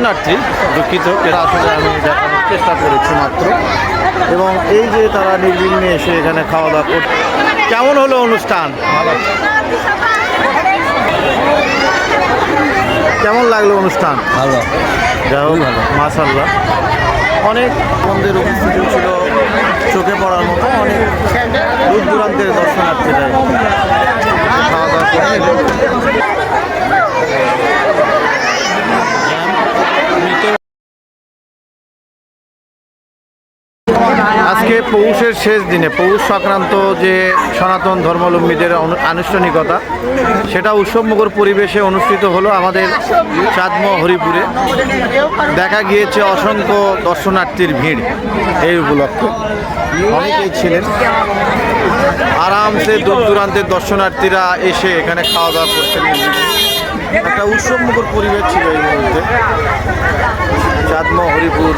দর্শনার্থী দুঃখিত এটা আসলে আমি দেখানোর চেষ্টা করেছি মাত্র। এবং এই যে তারা নির্বিঘ্নে এসে এখানে খাওয়া দাওয়া করছে কেমন হলো অনুষ্ঠান? কেমন লাগল অনুষ্ঠান? ভালো। যাই হোক মাশাল্লাহ অনেক মন্দির উপস্থিতি ছিল চোখে পড়ার মতো অনেক দূর দূরান্তের দর্শনার্থীরা খাওয়া দাওয়া করে। আজকে পৌষের শেষ দিনে, পৌষ সংক্রান্ত যে সনাতন ধর্মাবলম্বীদের আনুষ্ঠানিকতা, সেটা উৎসবমুখর পরিবেশে অনুষ্ঠিত হলো আমাদের চাঁদম হরিপুরে। দেখা গিয়েছে অসংখ্য দর্শনার্থীর ভিড় এই উপলক্ষে। অনেকেই ছিলেন। আরামসে দূর দূরান্তের দর্শনার্থীরা এসে এখানে খাওয়া দাওয়া করছেন। একটা উৎসবমুখর পরিবেশ ছিল এই মুহূর্তে। চাঁদম হরিপুর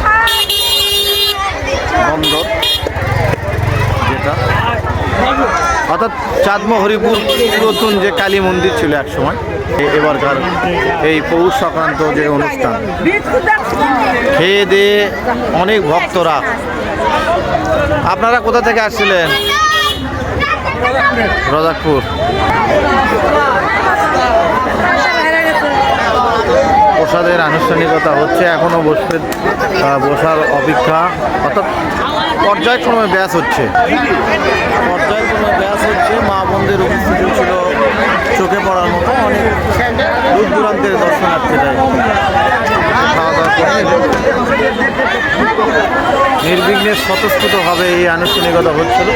অর্থাৎ চাঁদম হরিপুর নতুন যে কালী মন্দির ছিল এক সময় এবারকার এই পৌষ সংক্রান্ত যে অনুষ্ঠান, খেয়ে দিয়ে অনেক ভক্তরা। আপনারা কোথা থেকে আসছিলেন? রজাকপুর। প্রসাদের আনুষ্ঠানিকতা হচ্ছে এখনও বসতে বসার অপেক্ষা। অর্থাৎ পর্যায়ক্রমে ব্যাস হচ্ছে। পর্যায়ক্রমে ব্যাস হচ্ছে মা বোনদের উপস্থিতি ছিল চোখে পড়ার মতো অনেক দূর দূরান্তের দাওয়া করে নির্বিঘ্নে স্বতঃস্ফূর্তভাবে এই আনুষ্ঠানিকতা হচ্ছিল।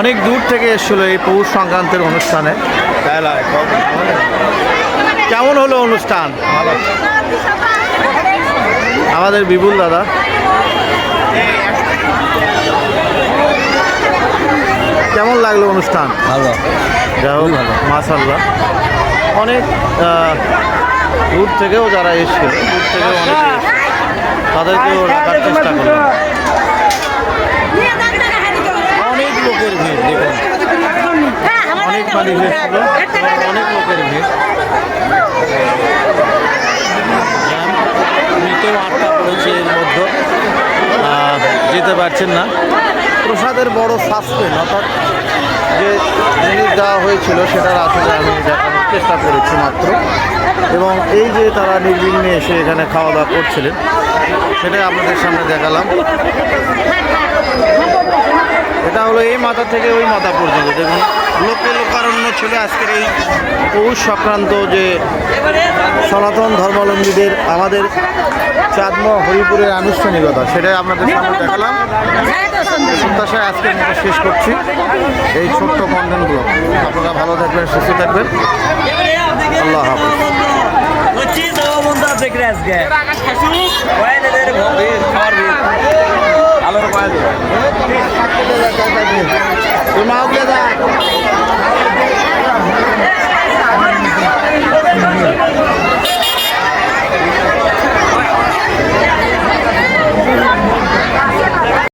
অনেক দূর থেকে এসেছিল এই পৌষ সংক্রান্তের অনুষ্ঠানে। কেমন হলো অনুষ্ঠান? আমাদের বিপুল দাদা। কেমন লাগল অনুষ্ঠান? ভালো। যাই হোক মাশাল্লাহ অনেক আহ, দূর থেকেও যারা এসেছিল দূর থেকেও অনেকে। তাদেরকেও রাখার চেষ্টা করলাম। অনেক লোকের ভিড় দেখুন। অনেক মানুষ এসেছিল। যেতে পারছেন না। প্রসাদের বড় সাসপেন্ড অর্থাৎ যে জিনিস দেওয়া হয়েছিল সেটার আসলে আমি দেখানোর চেষ্টা করেছি মাত্র। এবং এই যে তারা নির্বিঘ্নে এসে এখানে খাওয়া দাওয়া করছিলেন, সেটাই আপনাদের সামনে দেখালাম। এটা হলো এই মাথা থেকে ওই মাথা পর্যন্ত, দেখুন লোকে লোকারণ্য ছিল আজকের এই পৌষ সংক্রান্ত যে সনাতন ধর্মাবলম্বীদের আমাদের চাঁদম হরিপুরের আনুষ্ঠানিকতা, সেটাই আপনাদের সামনে দেখালাম। প্রত্যাশায় আজকের মতো শেষ করছি। এই ছোট্ট কন্টেন্টগুলো আপনারা ভালো থাকবেন, সুস্থ থাকবেন। আল্লাহ হাফিজ। হচ্ছি